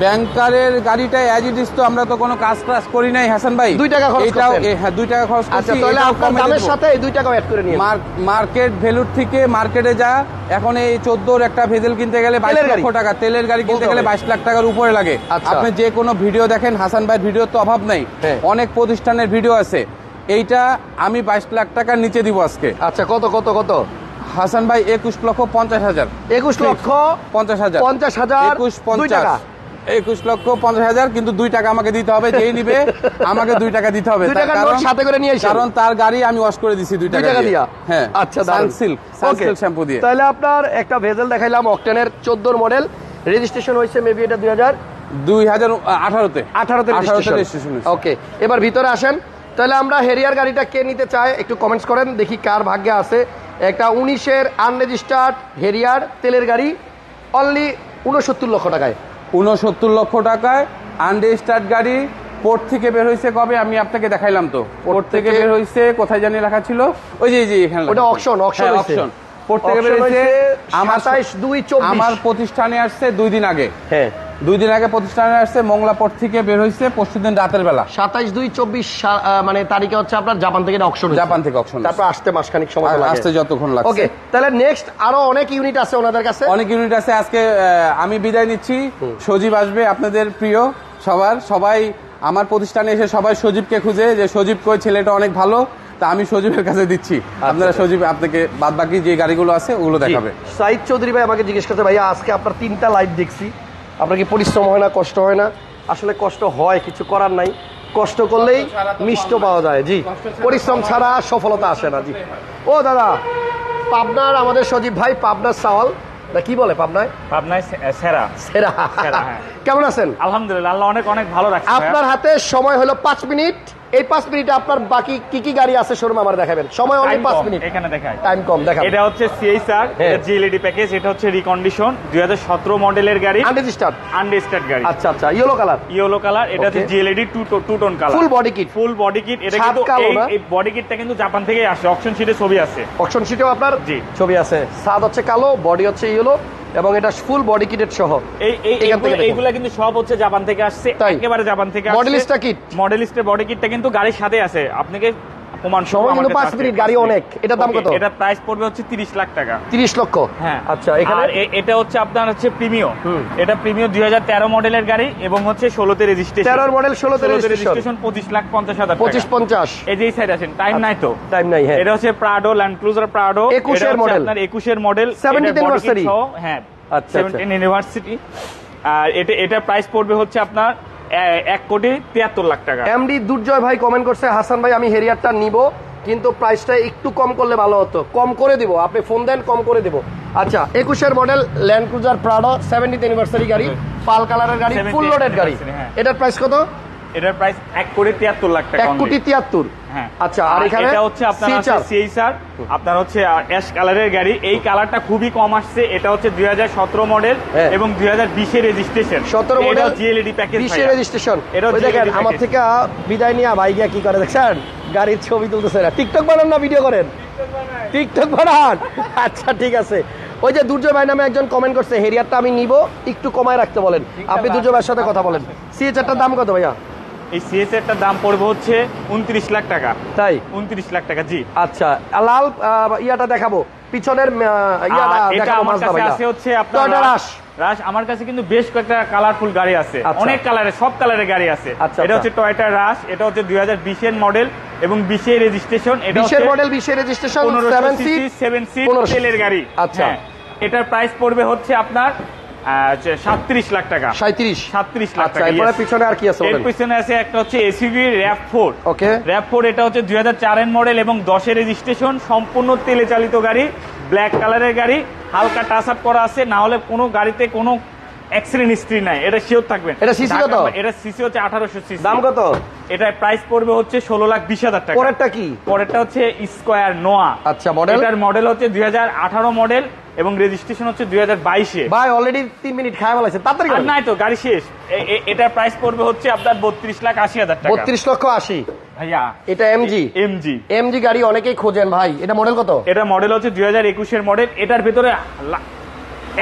ব্যাংকারের গাড়িটা অ্যাজ ইট ইজ তো আমরা তো কোনো কাজ টাজ করি নাই হাসান ভাই? দুই টাকা খরচ এটাও হ্যাঁ দুই টাকা খরচ আচ্ছা তাহলে আপনার দামের সাথে এই দুই টাকা অ্যাড করে নিয়ে মার- মার্কেট ভ্যালুর থেকে মার্কেটে যা এখন এই চোদ্দোর একটা ভেজেল কিনতে গেলে বাইশ তেলের গাড়ি। লক্ষ টাকা তেলের গাড়ি কিনতে গেলে হবে। বাইশ লাখ টাকার উপরে লাগে। আচ্ছা। আপনি যে কোনো ভিডিও দেখেন হাসান ভাই ভিডিওর তো অভাব নাই। হ্যাঁ। অনেক প্রতিষ্ঠানের ভিডিও আছে। এইটা আমি বাইশ লাখ টাকার নিচে দিব আজকে। আচ্ছা কত কত কত? হাসান ভাই একুশ লক্ষ পঞ্চাশ হাজার। একুশ লক্ষ পঞ্চাশ হাজার। পঞ্চাশ হাজার একুশ পঞ্চাশ। একুশ লক্ষ পঞ্চাশ হাজার কিন্তু দুই টাকা আমাকে দিতে হবে যেই নিবে আমাকে দুই টাকা দিতে হবে। সাথে করে নিয়ে। কারণ তার গাড়ি আমি ওয়াশ করে দিছি দুই টাকা দিয়া। হ্যাঁ আচ্ছা। সানসিল্ক সানসিল্ক শ্যাম্পু দিয়ে। তাহলে আপনার একটা ভেজেল দেখাইলাম অকটেনের চোদ্দোর মডেল রেজিস্ট্রেশন হয়েছে মেবি এটা দুই হাজার? দুই হাজার আঠারোতে। আঠারোতে রেজিস্ট্রেশন রেজিস্ট্রেশন ওকে এবার ভিতরে আসেন। তাহলে আমরা হেরিয়ার গাড়িটা কে নিতে চাই একটু কমেন্টস করেন দেখি কার ভাগ্যে আছে। একটা উনিশের আনরেজিস্টার্ড হেরিয়ার তেলের গাড়ি অনলি উনসত্তর লক্ষ টাকায়। উনসত্তর লক্ষ টাকায় আনরেজিস্টার্ড গাড়ি। পোর্ট থেকে বের হয়েছে কবে? আমি আপনাকে দেখাইলাম তো। পোর্ট থেকে বের হয়েছে কোথায় জানি লেখা ছিল? ওই যে এখানে ওটা হ্যাঁ। পোর্ট থেকে বের হয়েছে আমার 27 দুই 24 আমার প্রতিষ্ঠানে আসছে দুই দিন আগে। হ্যাঁ। দুই দিন আগে প্রতিষ্ঠানে আসছে মংলা পোর্ট থেকে বের হয়েছে পরশু দিন রাতের বেলা। সাতাইশ দুই চব্বিশ মানে তারিখে হচ্ছে আপনার জাপান থেকে অকশন জাপান থেকে auction তারপর আসতে মাসখানিক সময় আসতে যতক্ষণ লাগছে। ওকে তাহলে নেক্সট আরও অনেক ইউনিট আছে ওনাদের কাছে। অনেক ইউনিট আছে আজকে আমি বিদায় নিচ্ছি। সজীব আসবে আপনাদের প্রিয় সবার। সবাই আমার প্রতিষ্ঠানে এসে সবাই সজীবকে খুঁজে যে সজীব কই ছেলেটা অনেক ভালো। তা আমি সজীবের কাছে দিচ্ছি। আপনারা সজীব আপনাকে বাদ বাকি যে গাড়িগুলো আছে ওগুলো দেখাবে। সাইদ চৌধুরী ভাই আমাকে জিজ্ঞেস করতে ভাইয়া আজকে আপনার তিনটা লাইট দেখছি। আপনার কি পরিশ্রম হয় না কষ্ট হয় না? আসলে কষ্ট হয় কিছু করার নাই। কষ্ট করলেই মিষ্ট পাওয়া যায় জি। পরিশ্রম ছাড়া সফলতা আসে না জি। ও দাদা পাবনার আমাদের সজীব ভাই পাবনার সাওয়াল। না কি বলে পাবনায়? পাবনায় সেরা। সেরা। হ্যাঁ। কেমন আছেন? আলহামদুলিল্লাহ আল্লাহ অনেক অনেক ভালো রাখছে আপনার হাতে সময় হলো পাঁচ মিনিট। এই পাঁচ মিনিটে আপনার বাকি কি কি গাড়ি আছে শোরুম আমার দেখাবেন? সময় অনেক পাঁচ মিনিট। এখানে দেখায় টাইম কম দেখাবেন। এটা হচ্ছে সিএসআর জিএলইডি প্যাকেজ এটা হচ্ছে রিকন্ডিশন দুই হাজার সতেরো মডেলের গাড়ি। আনরেজিস্টার্ড আনরেজিস্টার্ড গাড়ি। আচ্ছা আচ্ছা ইয়েলো কালার ইয়েলো কালার এটা হচ্ছে. G LED two two tone colour full body kit full body kit এটা কিন্তু এই- বডি কিটটা কিন্তু জাপান থেকেই আসে অপশন শিটে ছবি আছে। অপশন শিটেও আপনার জি। ছবি আছে। সাদ হচ্ছে কালো বডি হচ্ছে ইয়েলো এবং এটা ফুল বডি কিটের সহ। এই। এইগুলা কিন্তু সব হচ্ছে জাপান থেকে আসছে একেবারে জাপান থেকে মডেলিস্টা কিট মডেলিস্টের বডি কিটটা কিন্তু গাড়ির সাথে আছে। আপনাকে প্রমাণ সহ। মিনিট, গাড়ি অনেক। দাম কত? এটা প্রাইস পড়বে হচ্ছে 30 লাখ টাকা তিরিশ লক্ষ হ্যাঁ আচ্ছা এখানে এটা হচ্ছে আপনার হচ্ছে প্রিমিও। এটা প্রিমিও দুই মডেলের গাড়ি এবং হচ্ছে ষোলোতে রেজিস্ট্রেশন তেরোর মডেল ষোলোতে রেজিস্ট্রেশন রেজিস্ট্রেশন পঁচিশ লাখ পঞ্চাশ হাজার পঁচিশ টাকা। পঞ্চাশ এই যে সাইড আছেন টাইম নাই তো টাইম নাই হ্যাঁ এটা হচ্ছে প্রাডো ল্যান্ড ক্রুজার প্রাডো 21 এর model। আপনার একুশের মডেল 70th anniversary। হ্যাঁ আচ্ছা, সেভেন্টিন ইউনিভার্সিটি আর এটা এটা প্রাইস পড়বে হচ্ছে আপনার এক কোটি তিয়াত্তর লাখ টাকা। এমডি দুর্জয় ভাই কমেন্ট করছে হাসান ভাই আমি হেরিয়ারটা নিব কিন্তু প্রাইসটা একটু কম করলে ভালো হতো। কম করে দিব আপনি ফোন দেন কম করে দিব। আচ্ছা একুশের model Land Cruiser Prado seventieth anniversary গাড়ি পাল কালারের গাড়ি ফুল লোডেড গাড়ি। হ্যাঁ। এটার প্রাইস কত? এটার প্রাইস এক কোটি তিয়াত্তর লাখ টাকা এক কোটি তিয়াত্তর। হ্যাঁ। আচ্ছা আর এখানে এটা হচ্ছে আপনার সিএইচআর আপনার হচ্ছে অ্যাশ কালারের গাড়ি। এই কালারটা খুবই কম আসছে। এটা হচ্ছে দুই হাজার সতেরো মডেল হ্যাঁ। এবং দুই হাজার বিশের রেজিস্ট্রেশন সতেরো মডেল জিএলইডি প্যাকেজ বিশের রেজিস্ট্রেশন এটাও ওই দেখেন আমার থেকে বিদায় নিয়ে ভাই গিয়া কি করে দেখছেন? গাড়ির ছবি তুলতেছে না। টিকটক বানান না ভিডিও করেন। টিকটক বানান। আচ্ছা ঠিক আছে। ওই যে দুর্জয় ভাই নামে একজন কমেন্ট করছে হেরিয়ারটা আমি নিব একটু কমায় রাখতে বলেন। আপনি দুর্জয় ভাইয়ের সাথে কথা বলেন। সিএচআরটার দাম কত ভাইয়া? এই সিএস এর দাম পড়বে হচ্ছে উনত্রিশ লাখ টাকা। তাই? উনত্রিশ লাখ টাকা জি। আচ্ছা লাল ইয়াটা দেখাবো। পিছনের আহ, ইয়াটা আর এটা আমার কাছে আছে হচ্ছে আপনার রাশ রাশ আমার কাছে কিন্তু বেশ কয়েকটা কালারফুল গাড়ি আছে। আচ্ছা। অনেক কালারের সব কালারের গাড়ি আছে। আচ্ছা, এটা আচ্ছা। হচ্ছে টয়টা রাশ এটা হচ্ছে দুই হাজার বিশের মডেল এবং বিশের রেজিস্ট্রেশন এটা বিশের মডেল বিশের registration seven seat seven seat তেলের গাড়ি। আচ্ছা। হ্যাঁ। এটার প্রাইস পড়বে হচ্ছে আপনার সাতত্রিশ লাখ টাকা। সাঁত্রিশ সাতত্রিশ লাখ আচ্ছা টাকা এরপরে পিছনে আর কি আছে এর পিছনে আছে একটা হচ্ছে RAV four okay RAV four এটা হচ্ছে দুই হাজার চারের মডেল এবং দশের রেজিস্ট্রেশন সম্পূর্ণ তেলে চালিত গাড়ি ব্ল্যাক কালারের গাড়ি হালকা টাচ আপ করা আছে না হলে কোনো গাড়িতে কোনো অ্যাক্সিডেন্ট হিস্ট্রি নাই এটা শিওর থাকবেন। এটা CC কত? এটা সিসি হচ্ছে আঠারোশো সিসি দাম কত? এটার প্রাইস পড়বে হচ্ছে ষোলো লাখ বিশ হাজার টাকা। পরেরটা কি? পরেরটা হচ্ছে স্কোয়ার নোয়া আচ্ছা, model? এটার মডেল হচ্ছে দুই হাজার আঠারো মডেল এবং রেজিস্ট্রেশন হচ্ছে দুই হাজার বাইশে। ভাই অলরেডি তিন মিনিট খায় বলেছে তাড়াতাড়ি নাই তো গাড়ি শেষ। এটার প্রাইস পড়বে হচ্ছে আপনার বত্রিশ লাখ আশি হাজার টাকা। বত্রিশ লক্ষ আশি। ভাইয়া এটা এমজি এমজি এমজি গাড়ি অনেকেই খোঁজেন ভাই। এটা মডেল কত? এটা মডেল হচ্ছে দুই হাজার একুশের মডেল এটার ভিতরে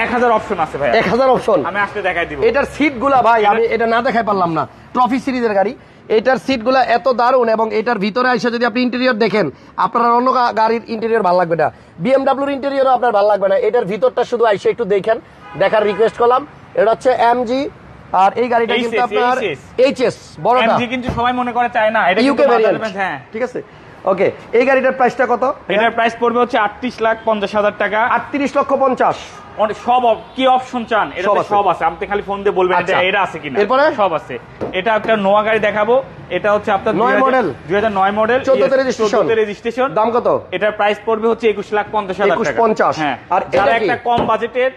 এক হাজার অপশন আছে ভাই এক হাজার অপশন আমি আসলে দেখাই দিব। এটার সিটগুলা ভাই আমি এটা না দেখাই পারলাম না। ট্রফি সিরিজের গাড়ি। এটার সিটগুলা এত দারুণ এবং এটার ভিতরে এসে যদি আপনি ইন্টেরিয়র দেখেন আপনার অন্য গাড়ির ইন্টেরিয়র ভালো লাগবে না। বিএমডাব্লিউর ইন্টেরিয়রও আপনার ভালো লাগবে না। এটার ভিতরটা শুধু আইসে একটু দেখেন দেখার রিকোয়েস্ট করলাম। এটা হচ্ছে এমজি আর এই গাড়িটা কিন্তু আপনার HS এইচএস বড়টা। এমজি কিন্তু সবাই মনে করে চায় না। এটা ইউকে হ্যাঁ। ঠিক আছে? ওকে এই গাড়িটার প্রাইসটা কত? এটার প্রাইস পড়বে হচ্ছে আটত্রিশ লাখ পঞ্চাশ হাজার টাকা। আটত্রিশ লক্ষ পঞ্চাশ। অনেক- সব কি অপশন চান? এটা সব আছে। আপনি খালি ফোন দিয়ে বলবেন আচ্ছা। এটা এটা আছে কিনা? এরপরে? সব আছে। এটা একটা নোয়া গাড়ি দেখাবো। এটা হচ্ছে আপনার নয় model? দুই হাজার নয় মডেল 14 তে রেজিস্ট্রেশন দাম কত? এটার প্রাইস পড়বে হচ্ছে একুশ লাখ পঞ্চাশ হাজার 21 টাকা 50 হ্যাঁ। আর এটা যারা একটা কম বাজেটের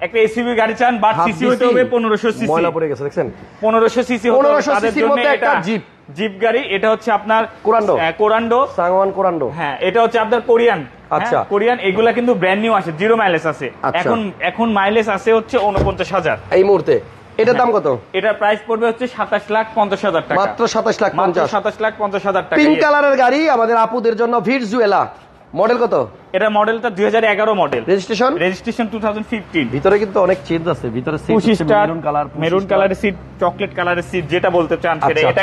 একটা এসইউভি গাড়ি চান বাট হাত সিসি হতে হবে পনেরোশো সিসি ময়লা পড়ে গেছে দেখছেন? পনেরোশো সিসি 1500 cc র মধ্যে একটা Jeep। জিপ গাড়ি এটা হচ্ছে আপনার কোরান্ডো। কোরান্ডো। সাংওয়ান কোরান্ডো। হ্যাঁ এটা হচ্ছে আপনার কোরিয়ান। আচ্ছা। হ্যাঁ, কোরিয়ান এগুলা কিন্তু ব্র্যান্ড নিউ আছে জিরো মাইলেজ আছে। আচ্ছা। এখন এখন মাইলেজ আছে হচ্ছে উনপঞ্চাশ হাজার। এই মুহূর্তে। এটার দাম কত? এটার প্রাইস পড়বে হচ্ছে সাতাশ লাখ পঞ্চাশ হাজার টাকা। মাত্র সাতাশ লাখ পঞ্চাশ। সাতাশ লাখ পঞ্চাশ হাজার টাকা। পিঙ্ক কালারের গাড়ি আমাদের আপুদের জন্য ভিটজুয়েলা মডেল কত? এটা মডেলটা দুই হাজার এগারো model. Registration registration two thousand fifteen ভিতরে কিন্তু অনেক চেঞ্জ আছে। ভিতরে মেরুন কালার মেরুন কালারের সিট চকলেট কালারের সিট যেটা বলতে চান সেটা। আচ্ছা, এটা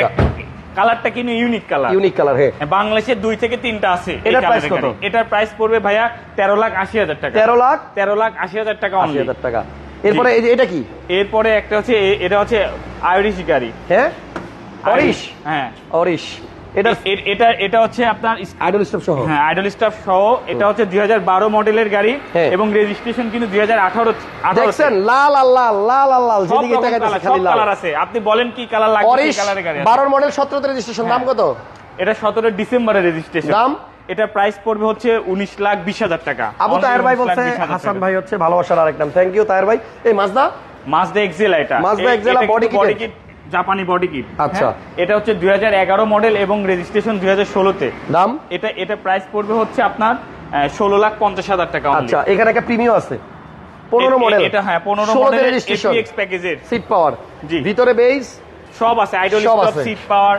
কালারটা কিন্তু ইউনিক কালার। ইউনিক কালার হ্যাঁ। বাংলাদেশে দুই থেকে তিনটা আছে এটার প্রাইস কত? এটার প্রাইস পড়বে ভাইয়া তেরো লাখ আশি হাজার টাকা। তেরো লাখ? তেরো লাখ আশি হাজার টাকা আশি। হাজার টাকা। এরপরে এটা কি? এরপরে একটা হচ্ছে এটা হচ্ছে আইরিশ গাড়ি। হ্যাঁ? অরিশ হ্যাঁ। অরিশ এটা এটা এটা হচ্ছে আপনার আইডল স্টপ সহ। হ্যাঁ আইডল সহ। এটা হচ্ছে দুই মডেলের গাড়ি। এবং রেজিস্ট্রেশন কিন্তু দুই হাজার আঠারো দেখছেন? লাল লাল লাল লাল যেদিকে তাকাইতেছে খালি লাল। কালার আছে। আপনি বলেন কি কালার লাগবে সেই কালারের গাড়ি আছে। বারোর মডেল সতেরোতে রেজিস্ট্রেশন দাম কত? এটা সতেরো ডিসেম্বরের রেজিস্ট্রেশন দাম? এটা প্রাইস পড়বে হচ্ছে উনিশ লাখ বিশ হাজার টাকা। আবু তাহের ভাই বলছে হাসান ভাই হচ্ছে ভালোবাসার আরেক নাম। থ্যাংক ইউ তাহের ভাই। এই মাজদা মাজদা এক্সেল এটা। মাজদা এক্সেলা এটা body জাপানি বডি কিট আচ্ছা। এটা হচ্ছে দুই হাজার এগারো মডেল এবং রেজিস্ট্রেশন দুই হাজার ষোলোতে। দাম? এটা এটা প্রাইস পড়বে হচ্ছে আপনার ষোলো লাখ পঞ্চাশ হাজার টাকা আচ্ছা এখানে একটা প্রিমিয়াম আছে। পনেরো মডেল এটা হ্যাঁ পনেরো মডেল এক্স প্যাকেজের সিট পাওয়ার জি। ভিতরে বেস সব আছে আইডল। সিট পাওয়ার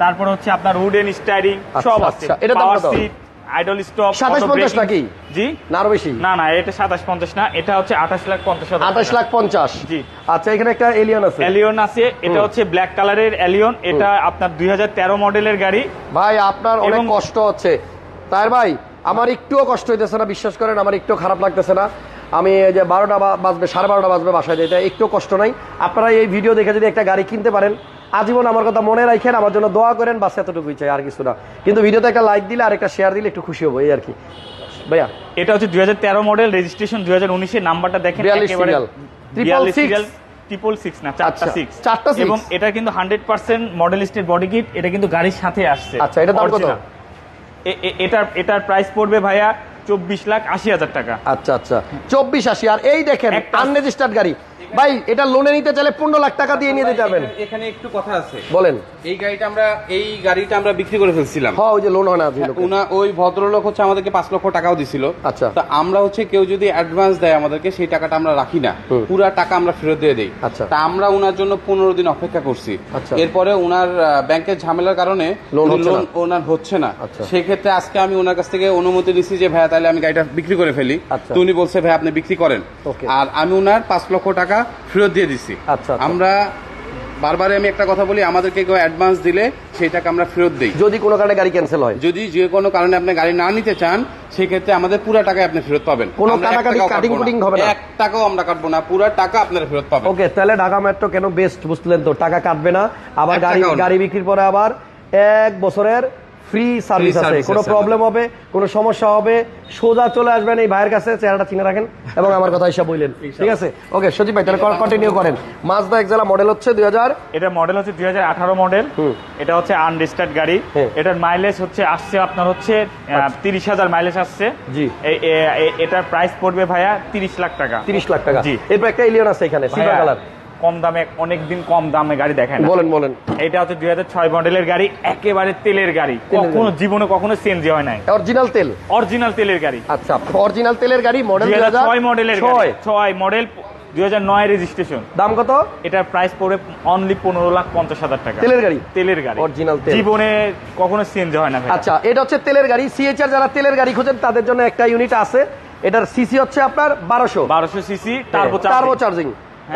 তারপর হচ্ছে আপনার উডেন স্টাইরিং আচ্ছা, সব আছে। আচ্ছা। দাম পাওয়ার সিট আইডল স্টপ 27 50 নাকি? জি। না আরও বেশি? না না এটা সাতাশ পঞ্চাশ না এটা হচ্ছে আঠাশ লাখ পঞ্চাশ হাজার আঠাশ লাখ পঞ্চাশ। জি। আচ্ছা এখানে একটা এলিয়ন আছে। এলিয়ন আছে এটা হচ্ছে ব্ল্যাক কালারের এলিয়ন এটা আপনার দুই হাজার তেরো মডেলের গাড়ি। ভাই আপনার অনেক কষ্ট হচ্ছে। তাই ভাই আমার একটুও কষ্ট হইতেছে না বিশ্বাস করেন আমার একটু খারাপ লাগতেছে না। আমি এই যে বারোটা বাজবে সাড়ে বারোটা বাজবে বাসায় যেতে একটু কষ্ট নাই। আপনারা এই ভিডিও দেখে যদি একটা গাড়ি কিনতে পারেন আজীবন আমার কথা মনে রাখেন আমার জন্য দোয়া করেন বাস এতটুকুই চাই আর কিছু না। কিন্তু ভিডিওতে একটা লাইক দিলে আর একটা শেয়ার দিলে একটু খুশি হব এই আর কি। ভাইয়া? এটা হচ্ছে দুই মডেল রেজিস্ট্রেশন দুই হাজার উনিশের নাম্বারটা দেখেন 42 একেবারে serial। Triple 42 six? serial, triple six না চারটা আচ্ছা, সিক্স চারটা এবং এটা কিন্তু হান্ড্রেড পার্সেন্ট মডেলিস্টের বডি কিট এটা কিন্তু গাড়ির সাথে আসছে। আচ্ছা, এটার দাম কত? এ- এ- এটার এটার প্রাইস পড়বে ভাইয়া চব্বিশ লাখ আশি হাজার টাকা। আচ্ছা আচ্ছা। চব্বিশ আশি আর এই দেখেন আনরেজিস্টার্ড গাড়ি। ভাই এটা লোনে নিতে চাইলে পনেরো লাখ টাকা দিয়ে নিয়ে যেতে পারবেন। এখানে একটু কথা আছে। বলেন। এই গাড়িটা আমরা এই গাড়িটা আমরা বিক্রি করে ফেলছিলাম। হ্যাঁ ওই যে লোন হয় না উনা ওই ভদ্রলোক হচ্ছে আমাদেরকে পাঁচ লক্ষ টাকাও দিছিল। আচ্ছা। তা আমরা হচ্ছে কেউ যদি অ্যাডভান্স দেয় আমাদেরকে সেই টাকাটা আমরা রাখি না। পুরা টাকা আমরা ফেরত দিয়ে দিই। আচ্ছা। তা আমরা ওনার জন্য পনেরো দিন অপেক্ষা করছি। আচ্ছা। এরপরে ওনার ব্যাংকের ঝামেলার কারণে লোন ওনার হচ্ছে না। আচ্ছা। সেক্ষেত্রে আজকে আমি ওনার কাছ থেকে অনুমতি নিচ্ছি যে ভাইয়া তাহলে আমি গাড়িটা বিক্রি করে ফেলি। আচ্ছা। তো উনি বলছে ভাই আপনি বিক্রি করেন। আর আমি ওনার পাঁচ লক্ষ টাকা ফেরত দিয়ে দিচ্ছি আচ্ছা, আচ্ছা। আমরা বারবারে আমি একটা কথা বলি আমাদেরকে কেউ অ্যাডভান্স দিলে সেই টাকা আমরা ফেরত দিই। যদি কোনো কারণে গাড়ি ক্যান্সেল হয়? যদি যে কোনো কারণে আপনি গাড়ি না নিতে চান সেক্ষেত্রে আমাদের পুরো টাকা আপনি ফেরত পাবেন। কোনো না। কুটিং হবে না? এক টাকাও আমরা কাটবো না পুরো টাকা আপনারা ফেরত পাবেন। ওকে তাহলে ঢাকা মেট্রো কেন বেস্ট বুঝলেন তো? টাকা কাটবে না। আবার গাড়ি গাড়ি বিক্রির পরে আবার এক বছরের ফ্রি সার্ভিস আছে কোনো প্রবলেম হবে কোনো সমস্যা হবে সোজা চলে আসবেন এই ভাইয়ের কাছে চেহারাটা চিনে রাখেন এবং আমার কথা হিসাব বললেন। ঠিক আছে? ওকে সজীব ভাই তাহলে কন্টিনিউ করেন। মাজদা এক্সেলা মডেল হচ্ছে দুই হাজার এটা মডেল হচ্ছে দুই মডেল হুম। এটা হচ্ছে আনরেজিস্টার্ড গাড়ি। এটার মাইলেজ হচ্ছে আসছে আপনার হচ্ছে তিরিশ হাজার মাইলেজ আসছে। জি। এটার প্রাইস পড়বে ভাইয়া তিরিশ লাখ টাকা। তিরিশ লাখ টাকা। জি। এরপর একটা এলিয়ন আছে এখানে সিলভার কালার কম দামে অনেকদিন কম দামে গাড়ি দেখেন বলেন বলেন। এটা হচ্ছে দুই হাজার ছয় মডেলের গাড়ি একেবারে তেলের গাড়ি। কখনো জীবনে কখনো চেঞ্জ হয় নাই। অরিজিনাল তেল? অরিজিনাল তেলের গাড়ি। আচ্ছা অরিজিনাল তেলের গাড়ি মডেল দুই হাজার ছয় মডেলের ছয়। ছয় মডেল দুই নয় রেজিস্ট্রেশন। দাম কত? এটার প্রাইস পড়বে অনলি পনেরো লাখ পঞ্চাশ হাজার টাকা। তেলের গাড়ি? তেলের গাড়ি। Original তেল। জীবনে কখনো চেঞ্জ হয় না আচ্ছা এটা হচ্ছে তেলের গাড়ি। সিএচআর যারা তেলের গাড়ি খোঁজেন তাদের জন্য একটা ইউনিট আছে। এটার সিসি হচ্ছে আপনার বারোশো। বারোশো সিসি টার্বো টার্বো চার্জিং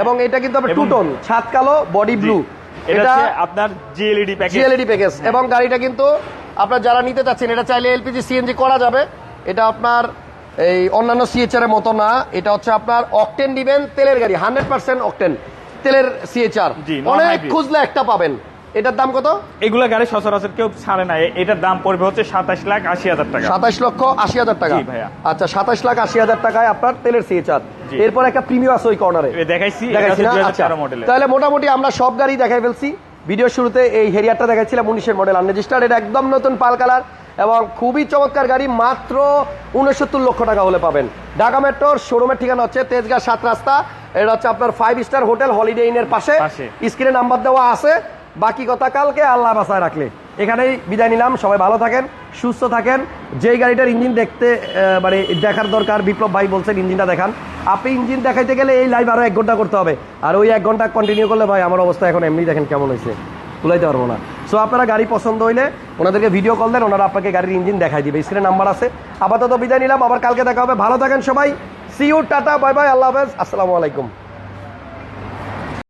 এবং এটা কিন্তু আপনার টু টোন ছাদ কালো বডি ব্লু এটা আপনার জিএলইডি প্যাকেজ জিএলইডি প্যাকেজ এবং গাড়িটা কিন্তু আপনার যারা নিতে চাচ্ছেন এটা চাইলে এলপিজি সিএনজি করা যাবে। এটা আপনার এই অন্যান্য সিএচআর এর মতো না। এটা হচ্ছে আপনার অকটেন দিবেন তেলের গাড়ি হান্ড্রেড পার্সেন্ট অকটেন তেলের সিএচআর অনেক। খুঁজলে একটা পাবেন। এটার দাম কত? এগুলো গাড়ি সচরাচর কেউ ছাড়ে না। এটার দাম পড়বে হচ্ছে সাতাশ লাখ আশি হাজার টাকা। সাতাশ লক্ষ আশি হাজার টাকা। আচ্ছা সাতাশ লাখ আশি হাজার টাকায় আপনার তেলের সিএচআর। এরপর একটা প্রিমিয়াম আছে ওই কর্নারে দেখাইছি আচ্ছা। তাহলে মোটামুটি আমরা সব গাড়ি দেখাই ফেলছি। ভিডিও শুরুতে এই হেরিয়ারটা দেখাচ্ছিলাম উনিশের মডেল আনরেজিস্টার্ড এটা একদম নতুন পাল কালার এবং খুবই চমৎকার গাড়ি মাত্র উনসত্তর লক্ষ টাকা হলে পাবেন। ঢাকা মেট্রোর শোরুমের ঠিকানা হচ্ছে তেজগাঁ সাত রাস্তা। এটা হচ্ছে আপনার ফাইভ স্টার হোটেল হলিডে ইনের পাশে। পাশে। স্ক্রিনে নাম্বার দেওয়া আছে। বাকি কথা কালকে আল্লাহ বাসায় রাখলে। এখানেই বিদায় নিলাম। সবাই ভালো থাকেন, সুস্থ থাকেন। যেই গাড়িটার ইঞ্জিন দেখতে মানে দেখার দরকার, বিপ্লব ভাই বলছেন ইঞ্জিনটা দেখান। আপনি ইঞ্জিন দেখাইতে গেলে এই লাইভ আরও এক ঘণ্টা করতে হবে। আর ওই এক ঘণ্টা কন্টিনিউ করলে ভাই আমার অবস্থা এখন এমনি দেখেন কেমন হয়েছে। তুলাইতে পারব না। সো আপনারা গাড়ি পছন্দ হইলে ওনাদেরকে ভিডিও কল দেন, ওনারা আপনাকে গাড়ির ইঞ্জিন দেখাই দিবে। স্ক্রিনে নাম্বার আছে। আপাতত বিদায় নিলাম। আবার কালকে দেখা হবে। ভালো থাকেন সবাই। See you tata bye bye আল্লাহ হাফেজ। আসসালামু আলাইকুম।